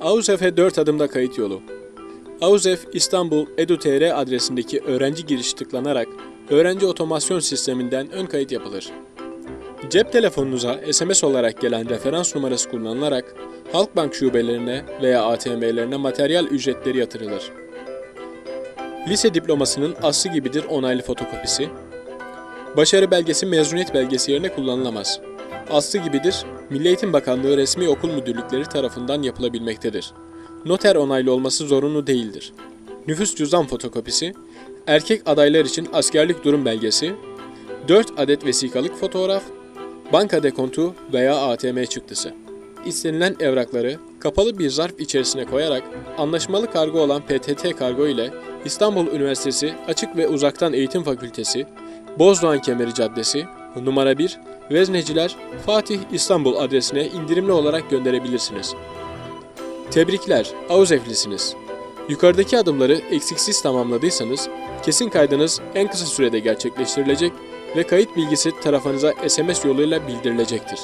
AUZEF'e 4 adımda kayıt yolu. AUZEF İstanbul Edu.tr adresindeki öğrenci girişi tıklanarak öğrenci otomasyon sisteminden ön kayıt yapılır. Cep telefonunuza SMS olarak gelen referans numarası kullanılarak Halkbank şubelerine veya ATM'lerine materyal ücretleri yatırılır. Lise diplomasının aslı gibidir onaylı fotokopisi. Başarı belgesi mezuniyet belgesi yerine kullanılamaz. Aslı gibidir, Milli Eğitim Bakanlığı resmi okul müdürlükleri tarafından yapılabilmektedir. Noter onaylı olması zorunlu değildir. Nüfus cüzdan fotokopisi, erkek adaylar için askerlik durum belgesi, 4 adet vesikalık fotoğraf, banka dekontu veya ATM çıktısı. İstenilen evrakları kapalı bir zarf içerisine koyarak anlaşmalı kargo olan PTT Kargo ile İstanbul Üniversitesi Açık ve Uzaktan Eğitim Fakültesi, Bozdoğan Kemeri Caddesi, numara 1, Vezneciler, Fatih İstanbul adresine indirimli olarak gönderebilirsiniz. Tebrikler, Avuzeflisiniz. Yukarıdaki adımları eksiksiz tamamladıysanız, kesin kaydınız en kısa sürede gerçekleştirilecek ve kayıt bilgisi tarafınıza SMS yoluyla bildirilecektir.